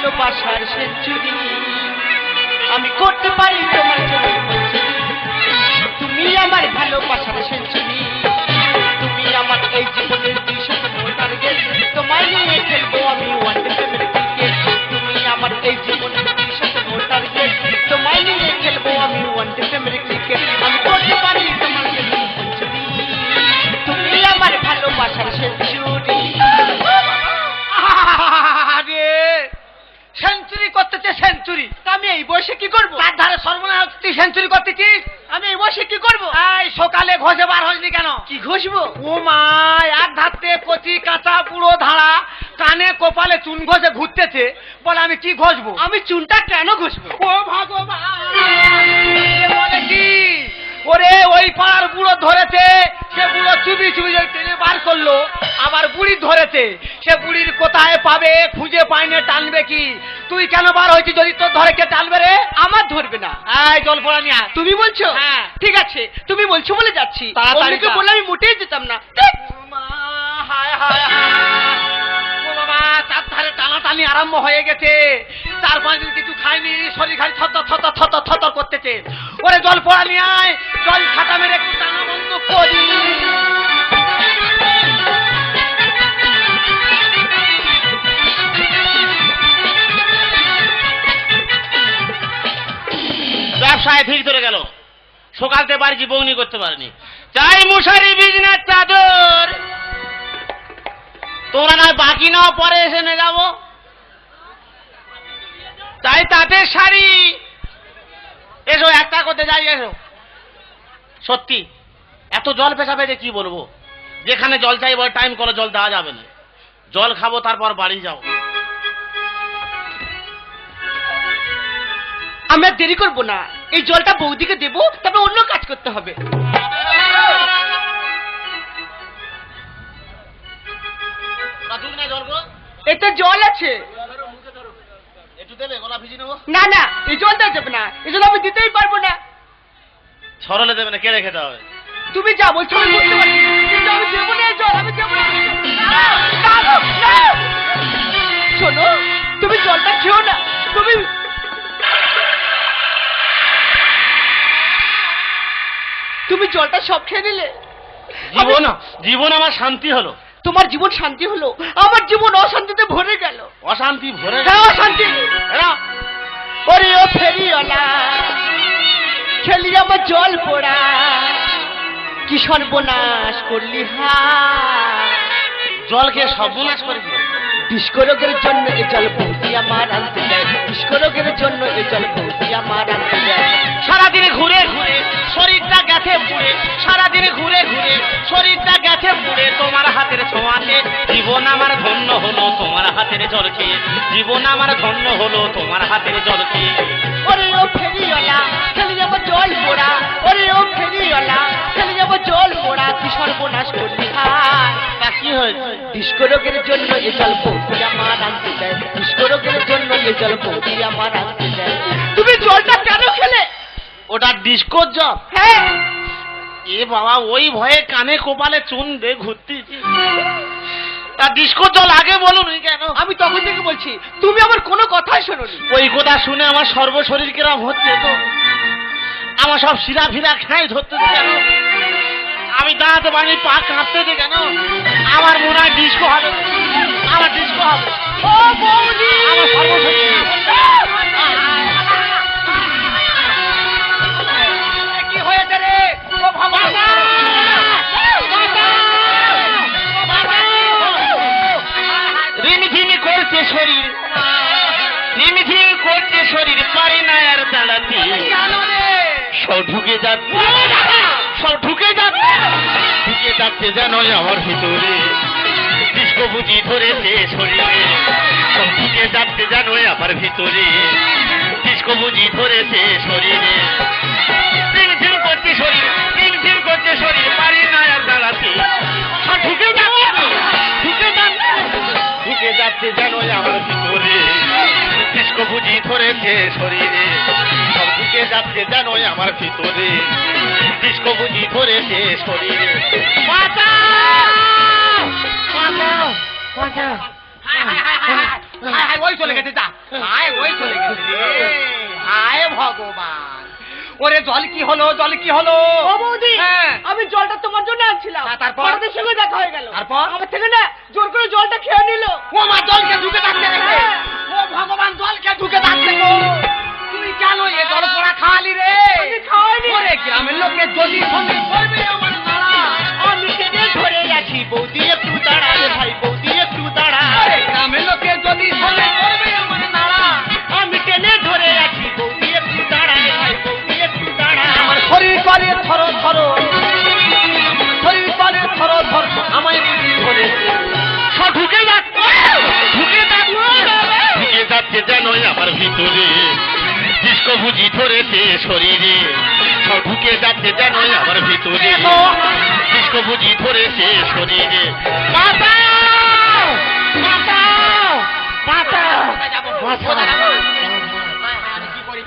ভালোবাসার সেঞ্চুরি। আমি করতে পারি তোমার জন্য তুমি আমার ভালোবাসার সেঞ্চুরি। তুমি আমার এই জীবনের তোমায় নিয়ে খেলব আমি তুমি আমার এই জীবনের দুইশত টার্গেট। নিয়ে খেলব আমি আমি করতে পারি তোমার তুমি আমার ভালোবাসার সেঞ্চুরি। কি ঘষবো? ও মা এক ধাতে কচি কাঁচা পুরো ধারা কানে কপালে চুন ঘষে ঘুরতেছে। বলে আমি কি ঘষবো? আমি চুনটা কেন ঘষবো? ও ভগবান এ বলে কি? ওরে ওই পাড়ার বুড়ো ধরেছে সে চুবি চুবি যে টেনে বার করল আবার বুড়ি ধরেছে। সে বুড়ির কোথায় পাবে খুঁজে পাইনে টানবে কি? তুই কেন বার হয়েছিস যদি তোর ধরে কে টানবে রে? আমার ধরবে না। এই জল পড়া নিয়ে আয়। তুমি বলছো? হ্যাঁ। ঠিক আছে তুমি বলছো বলে যাচ্ছি। তাড়াতাড়ি। বললে আমি মোটেই যেতাম না। হায় হায় চার ধারে টানাটানি আরম্ভ হয়ে গেছে। চার পাঁচ দিন কিছু খাইনি শরীর খালি থর থর থর থর করতেছে। ওরে জল পড়া নিয়ে আয় জল ছাটা মেরে একটু টানা বন্ধ করি। ব্যবসায় ঠিক ধরে গেল। সকালতে পারছি বৌনি করতে পারিনি। চাই মশারি বিজনেস চাদর। তোমরা নয় বাকি নাও, পরে এসে নিয়ে যাব। চাই তাঁতের শাড়ি। এসো, একটা করতে যাই, এসো। সত্যি, এত জল পেশাবে যে কি বলব? যেখানে জল চাইব টাইম করে জল দেওয়া যাবে না। জল খাব, তারপর বাড়ি যাও আমরা দেরি করব না। এই জলটা বৌদিকে দেবো তারপর অন্য কাজ করতে হবে। এতে জল আছে। দেবে না না এই জল দেওয়া যাবে না এই জল আমি দিতেই পারব না। সরলে দেবে না কেড়ে খেতে হবে? তুমি যা বলছো আমি বুঝতে পারছি কিন্তু আমি দেবো না এই জল আমি দেবো না। শোনো তুমি জলটা খেও না তুমি তুমি জলটা সব খেয়ে নিলে। জীবন জীবন আমার শান্তি হলো। তোমার জীবন শান্তি হলো। আমার জীবন অশান্তিতে ভরে গেল। অশান্তি ভরে গেল। হ্যাঁ অশান্তি। ওরে ও ফেরিওয়ালা খেলি আমার জল পোড়া। কি সর্বনাশ করলি হা। জল খেয়ে সর্বনাশ করে দিল। বিস্করকের জন্য এ জল পৌঁছিয়া আমার আনতে যায় বিস্করকের জন্য এ জল পৌঁছিয়া আমার আনতে যায় সারাদিনে ঘুরে ঘুরে, শরীরটা গেছে ঘুরে সারাদিনে ঘুরে ঘুরে। গেছে পুড়ে তোমার হাতের ছোঁয়াতে। জীবন আমার ধন্য হলো তোমার হাতের জল খেয়ে জীবন আমার ধন্য হলো তোমার হাতের জল খেয়ে ওরে ও ফেরিওয়ালা খেলি আমার জল পোড়া ওরে ও ফেরিওয়ালা খেলি আমার জল পোড়া কি সর্বনাশ করলি হায়। কি হয়েছে? বিস্করকের জন্য এ জল বৌদি আমার আনতে দেয়। বিস্করকের জন্য এ জল বৌদি আমার আনতে দেয়। তুমি জলটা কেন খেলে? ওটা ডিস্কোর জল। হ্যাঁ। এ বাবা ওই ভয়ে কানে কোপালে চুন দে ঘুরতেছি তা ডিস্কোর জল আগে বলুন কেন? আমি তখন থেকে বলছি তুমি আমার কোনো কথাই শোনোনি। ওই কথা শুনে আমার সর্বশরীর কিরম হচ্ছে তো? আমার সব শিরা ফিরা খাই ধরতে কেন? আমি দাঁড়াতে পারি পা কাঁপতেছে কেন? আমার মনে হয় ডিস্কো হবে। আমার ডিস্কো হবে। ও বৌদি! আমার সর্বশরীর। যাচ্ছে যেন আমার ভিতরে? ডিস্কো বুঝি ধরেছে শরীরে। ঢুকে যাচ্ছে যেন আমার ভিতরে। ডিস্কো বুঝি ধরেছে শরীরে। ঝিম করছে শরীর ঝিম করছে শরীর পারি না আর দাঁড়াতে। সব ঢুকে যাচ্ছে ঢুকে যাচ্ছে ঢুকে যাচ্ছে যেন আমার ভিতরে। ডিস্কো বুঝি ধরেছে শরীরে। ঢুকে যাচ্ছে যেন আমার ভিতরে। ডিস্কো বুঝি ধরেছে শরীরে। ওই চলে গেছে যা। ওই চলে গেছে রে। ভগবান। ওরে জল কি হলো জল কি হলো? ও বৌদি হ্যাঁ। আমি জলটা তোমার জন্য আনছিলাম। তারপর? সঙ্গে দেখা হয়ে গেল। তারপর? আমার থেকে না জোর করে জলটা খেয়ে নিল। ও মা জলকে ঢুকে যাচ্ছে রে হ্যাঁ। ও ভগবান জলকে ঢুকে যাচ্ছে গো তুই কেন এ জল খাওয়ালি রে? আমি গ্রামের লোকে যদি সঙ্গে করবে আমার নাড়া। আমি টেনে ধরে আছি বৌদি একটু দাঁড়া রে ভাই বৌদি একটু দাঁড়া গ্রামের লোকে যদি সঙ্গে করবে আমার নাড়া। আমি টেনে ধরে আছি বৌদি একটু দাঁড়া রে ভাই বৌদি একটু দাঁড়া আমার শরীর করে থর থর শরীর করে থর থর আমায় বুঝি ধরেছে ঢুকে যাচ্ছে ঢুকে যাচ্ছে ঢুকে যাচ্ছে যেন আমার ভিতরে। বুঝি ধরেছে শরীরে ঢুকে যাচ্ছে যেন আমার ভিতরে। ডিস্কো বুঝি ধরেছে শরীরে!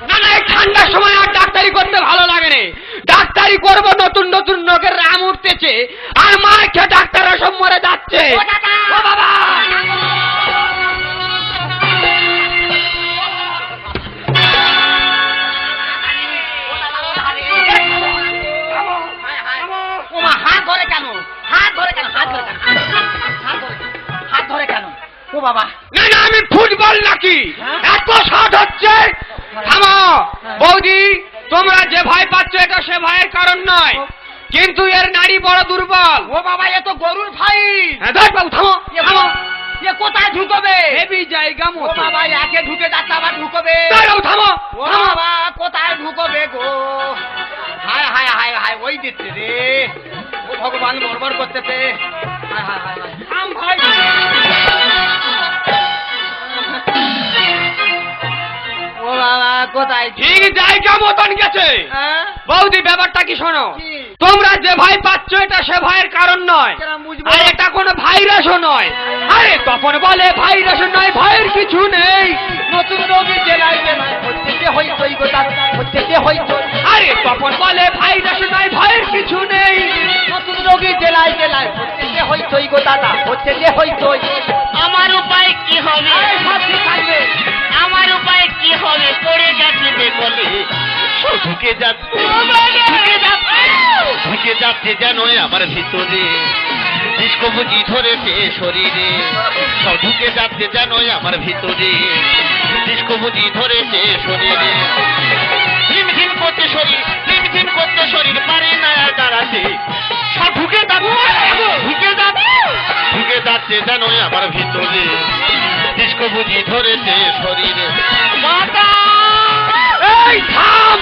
না না এই ঠান্ডার সময় আর ডাক্তারি করতে ভালো লাগে রে ডাক্তারি করব নতুন নতুন লোকের রাম উঠতেছে। আর মা খেয়ে ডাক্তাররা সব মরে যাচ্ছে ও বাবা! ধরে কেন হাত ধরে কেন হাত ধরে হাত ধরে কেন ও বাবা না না আমি ফুটবল নাকি এত শট হচ্ছে থামো বৌদি তোমরা যে ভয় পাচ্ছ এটা সে ভয়ের কারণ নয় কিন্তু এর নারী বড় দুর্বল ও বাবা এ তো গরুর ভাই বাবু থামো থামো এ কোথায় ঢুকবে হেভি জায়গা মতো বাবা একে ঢুকে যাচ্ছে আবার ঢুকবে বাবু থামো ও বাবা কোথায় ঢুকবে গো হায় হায় হায় হায় ওই দিচ্ছে রে ও ভগবান গড়বড় করতেছে হায় হায় থাম ভাই। ও বাবা কোথায়? ঠিক জায়গা মতন গেছে। বৌদি ব্যাপারটা কি শোনো? তোমরা যে ভয় পাচ্ছ এটা সে ভয়ের কারণ নয়। আর এটা কোনো ভাইরাসও নয়। আরে তখন বলে ভাইরাস নয় ভয়ের কিছু নেই। নতুন রোগী জেলায় জেলায় হচ্ছে যে হইচই গো তার হচ্ছে যে আরে তখন বলে ভাইরাস নয় ভয়ের কিছু নেই। নতুন রোগী জেলায় জেলায় হচ্ছে যে হইচই গো দাদা হচ্ছে যে আমার উপায় কি হবে? আমার উপায় কি হবে? পড়ে গেছে দেখলে সব ঢুকে যাচ্ছে ঢুকে যাচ্ছে ঢুকে যাচ্ছে যেন আমার ভিতরে। ডিস্কো বুঝি ধরেছে শরীরে? সব ঢুকে যাচ্ছে যেন আমার ভিতরে। ডিস্কো বুঝি ধরেছে শরীরে। ঝিমঝিম করতে শরীর ঝিমঝিম করতে শরীর পারে না আর দাঁড়াতে। সব ঢুকে যাচ্ছে ঢুকে যাচ্ছে ঢুকে যাচ্ছে যেন আমার ভিতরে। ডিস্কো বুঝি ধরেছে শরীরে। এই থাম!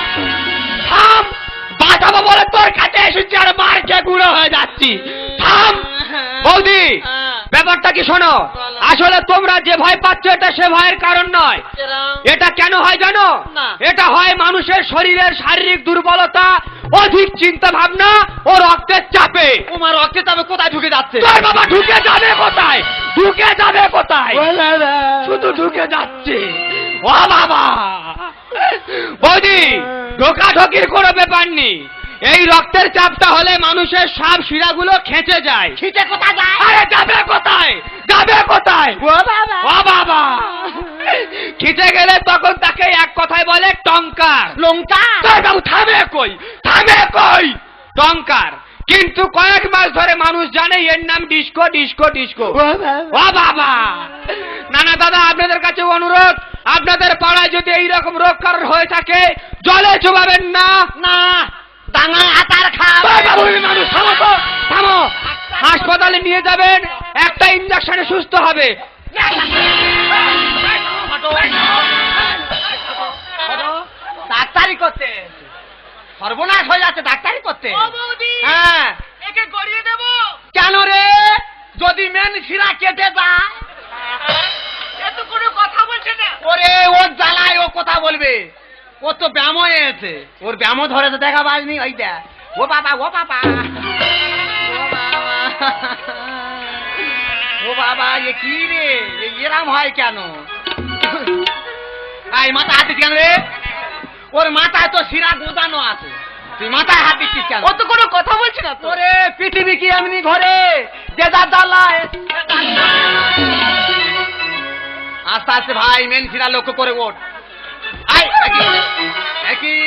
থাম! বাঁচাবো বলে তোর কাছে এসেছি আর মার খেয়ে গুঁড়ো হয়ে যাচ্ছি। থাম! বৌদি ব্যাপারটা কি শোনো? আসলে তোমরা যে ভয় পাচ্ছ এটা সে ভয়ের কারণ নয়। এটা কেন হয় জানো? এটা হয় মানুষের শরীরের শারীরিক দুর্বলতা অধিক চিন্তা ভাবনা ও রক্তের চাপে। তোমার রক্তের চাপে কোথায় ঢুকে যাচ্ছে? তোর বাবা ঢুকে যাবে কোথায়? ঢুকে যাবে কোথায়? শুধু ঢুকে যাচ্ছে। ও বাবা! বৌদি ঢোকা ঢোকির কোনো ব্যাপার নেই। এই রক্তের চাপটা হলে মানুষের সব শিরাগুলো খেঁচে যায়। খিচে কোথায় যায়? আরে যাবে কোথায়? যাবে কোথায়? ও বাবা। ও বাবা। খিচে গেলে তখন তাকে এক কথায় বলে টঙ্কার লঙ্কা তাই বাবু থামে কই? থামে কই? টঙ্কার কিন্তু কয়েক মাস ধরে মানুষ জানে এর নাম ডিস্কো ডিস্কো ডিস্কো। ও বাবা। না না দাদা আপনাদের কাছে অনুরোধ আপনাদের পাড়ায় যদি এইরকম রোগ কারণ হয়ে থাকে জলে চুবাবেন না। না। ডাঙা আতার খাও মানুষ থামো তো থামো। হাসপাতালে নিয়ে যাবেন একটা ইঞ্জেকশনে সুস্থ হবে। ডাক্তারি করতে। সর্বনাশ হয়ে যাচ্ছে ডাক্তারি করতে। হ্যাঁ। একে গড়িয়ে দেব। কেন রে? যদি মেন শিরা কেটে যায়। এত কোনো কথা বলছে না। ওরে ওর জ্বালায় ও কথা বলবে। ও তো ব্যায়াম হয়েছে ওর ব্যায়াম ধরেছে দেখা পাসনি ওই দেখ। ও বাবা ও বাবা। ও বাবা। এ কি রে? এরাম হয় কেন? আই মাথা হাত কেন রে? ওর মাথায় তো শিরা গোদানো আছে। তুই মাথায় হাত দিচ্ছিস কেন? ও তো কোনো কথা বলছে না তোরে পৃথিবী কি এমনি ঘরে? যে যার জ্বালায়। আস্তে আস্তে ভাই মেন শিরা লক্ষ্য করে ওঠ। একই একই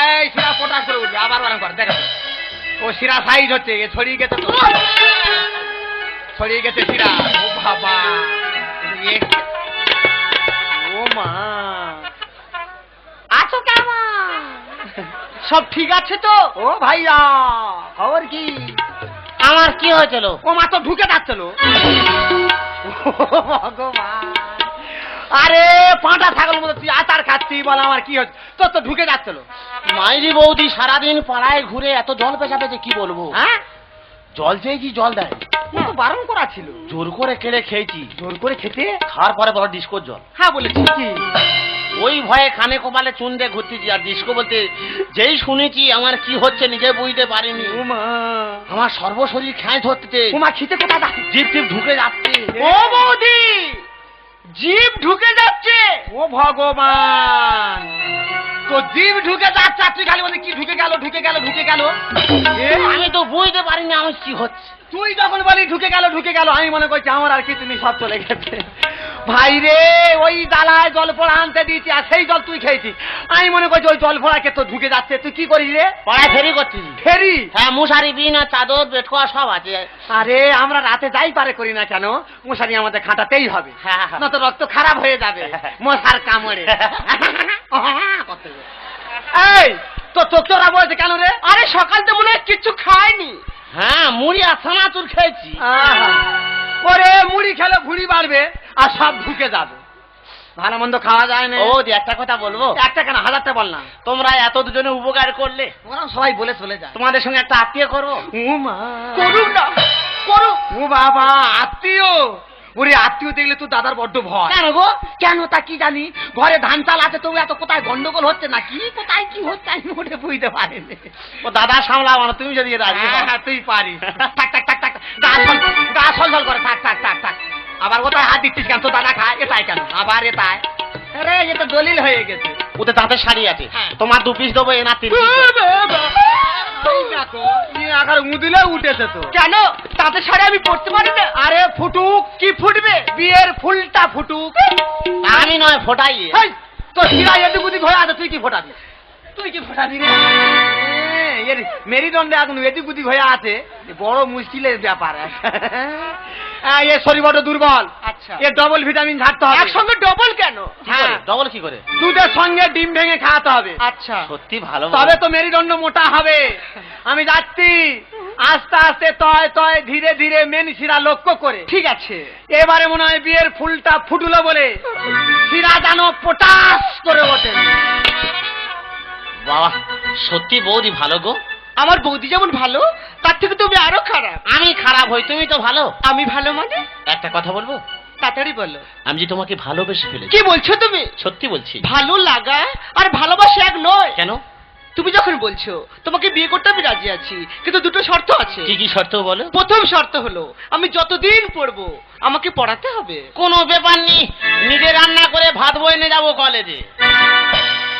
এই শিরা পটাশ করে উঠবে আবার বারণ কর দেখা। ও শিরা সাইজ হচ্ছে এ ছড়িয়ে গেছে তো। ছড়িয়ে গেছে শিরা ও বাবা। ও মা। আছো কেমন? সব ঠিক আছে তো? ও ভাইয়া খবর কি? আমার কি হয়েছিল? ও মা তো ঢুকে যাচ্ছিল। ভগবান। আরে পাঁটা ছাগল মতো তুই আচার খাচ্ছি বল আমার কি হচ্ছে? তোর তো ঢুকে যাচ্ছিল। মাইরি বৌদি সারাদিন পাড়ায় ঘুরে এত জল পেঁচা পেঁচে কি বলব? হ্যাঁ? জল চেয়েছি জল দেয়? ও তো বারণ করা ছিল। জোর করে কেড়ে খেয়েছি। জোর করে খেতে? খাওয়ার পরে বড় ডিস্কোর জল। হ্যাঁ বলেছি। কি? ওই ভয়ে কানে কপালে চুন দিয়ে ঘুরতেছি। আর ডিস্কো বলতে যেই শুনেছি আমার কি হচ্ছে নিজে বুঝতে পারিনি। উমা আমার সর্বশরীর খেঁচ ধরতে উমা খিতে কোথা যা জিপ টিপ ঢুকে যাচ্ছে। ও বৌদি! জিভ ঢুকে যাচ্ছে। ও ভগবান। তো জীব ঢুকে যাচ্ছে আর তুই খালি বলে কি ঢুকে গেল ঢুকে গেল ঢুকে গেল? আমি তো বুঝতে পারিনি আমার কি হচ্ছে। তুই যখন বলি ঢুকে গেল ঢুকে গেল আমি মনে করছি আমার আর কি তুমি সব চলে গেছে ভাই রে ওই দালায় জল ফোড়া আনতে দিয়েছি আর সেই জল তুই খেয়েছিস। আমি মনে করছি ওই জল ফোড়াকে তো ঢুকে যাচ্ছে। তুই কি করিস রে? পাড়ায় ফেরি করতেছি ফেরি? হ্যাঁ মশারি বিনা চাদর বেঠোয়া সব আছে। আরে আমরা রাতে যাই পারে করি না কেন? মশারি আমাদের খাটাতেই হবে। হ্যাঁ, হ্যাঁ। না তো রক্ত খারাপ হয়ে যাবে মশার কামড়ে। এই তো চোখ চোরা বলছে কেন রে? আরে সকাল তো মনে হয় কিচ্ছু খায়নি। হ্যাঁ মুড়ি আর সানাচুর খেয়েছি। ওরে মুড়ি খেলে ভুড়ি বাড়বে। আর সব ঢুকে যাবে। ভালো মন্দ খাওয়া যায় না। ও একটা কথা বলব? একটা কেন হাজারটা বল না। তোমরা এত দুজনে উপকার করলে ওরা সবাই বলে চলে যায়। তোমাদের সঙ্গে একটা আত্মীয় করব? করুক না করুক ও বাবা আত্মীয়? ওরে আত্মীয় দেখলে তো দাদার বড্ড ভয়। কেন গো? কেন তা কি জানি? ঘরে ধান চাল আছে তবু এত কোথায় গন্ডগোল হচ্ছে না কি কোথায় কি হচ্ছে আমি মোটে বুঝতে পারিনি ও দাদা সামলাও না তুমি যদি রাজি। হ্যাঁ, হ্যাঁ, তুই পারিস। থাক থাক থাক থাক। গা সল গা সল করে থাক থাক থাক থাক। আবার কোথায় হাত দিচ্ছিস কেন? তো দাদা খায় এটাই কেন? আবার এটাই আরে এ তো দলিল হয়ে গেছে। ওতে তাঁতের শাড়ি আছে। হ্যাঁ। তোমার দু পিস দেবো এনা তিন আকার উঠেছে তো। কেন? তাতে আমি পড়তে পারি না। আরে ফুটুক কি ফুটবে? বিয়ের ফুলটা ফুটুক। আমি নয় ফোটাই তোর শিরা এদিক হয়ে আছে তুই কি ফোটাবি? তুই কি ফোটাবি রে? এর মেরুদণ্ডে এখন এদিক ওদিক হয়ে আছে। বড় মুশকিলের ব্যাপার। হ্যাঁ, এ শরীর বড় দুর্বল। আচ্ছা। এ ডবল ভিটামিন ঝাড়তে হবে। একসঙ্গে ডবল কেন? হ্যাঁ ডবল কি করে? দুধের সঙ্গে ডিম ভেঙে খাওয়াতে হবে। আচ্ছা। সত্যি ভালো তবে তো মেরুদণ্ড মোটা হবে। আমি যাচ্ছি। আস্তে আস্তে তয় তয় ধীরে ধীরে মেন শিরা লক্ষ্য করে। ঠিক আছে। এবারে মনে হয় বিয়ের ফুলটা ফুটলো বলে শিরা যেন পটাশ করে ওঠে। বাবা সত্যি বৌদি ভালো গো? আমার বৌদি যেমন ভালো তার থেকে তুমি আরও খারাপ। আমি খারাপ হই তুমি তো ভালো। আমি ভালো মানে? একটা কথা বলব? তাড়াতাড়ি বলো। আমি যে তোমাকে ভালোবেসে ফেলেছি। কি বলছো তুমি? সত্যি বলছি। ভালো লাগা আর ভালোবাসা এক নয়। কেন? তুমি যখন বলছো তোমাকে বিয়ে করতে আমি রাজি আছি কিন্তু দুটো শর্ত আছে। কি কি শর্ত বলো? প্রথম শর্ত হলো আমি যতদিন পড়ব আমাকে পড়াতে হবে। কোনো ব্যাপার নেই। নিজে রান্না করে ভাত বয়ে নিয়ে যাব কলেজে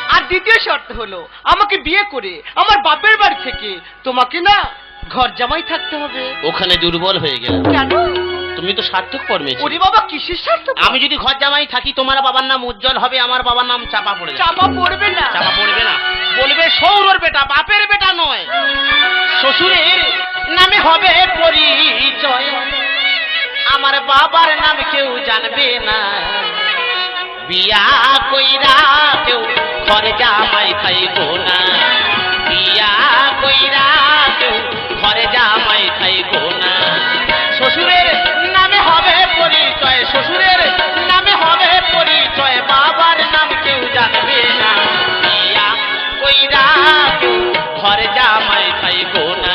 আর দ্বিতীয় শর্ত হলো আমাকে বিয়ে করে আমার বাপের বাড়ি থেকে তোমাকে না ঘর জামাই থাকতে হবে। ওখানে দুর্বল হয়ে গেলাম। কেন? তুমি তো সার্থক কর্মে ওরে বাবা কিসের স্বার্থ আমি যদি ঘর জামাই থাকি তোমার বাবার নাম উজ্জ্বল হবে আমার বাবার নাম চাপা পড়ে যাবে। চাপা পড়বে না। চাপা পড়বে না। বলবে সৌরর বেটা বাপের বেটা নয় শ্বশুরের নামে হবে পরিচয়। আমার বাবার নাম কেউ জানবে না। বিয়া কইরা কেউ ঘরে জামাই খাইব না। বিয়া কইরা কেউ ঘরে জামাই খাইব না। শ্বশুরের নামে হবে পরিচয়, শ্বশুরের নামে হবে পরিচয়, বাবার নাম কেউ জানবে না। বিয়া কইরা কেউ ঘরে জামাই খাইব না।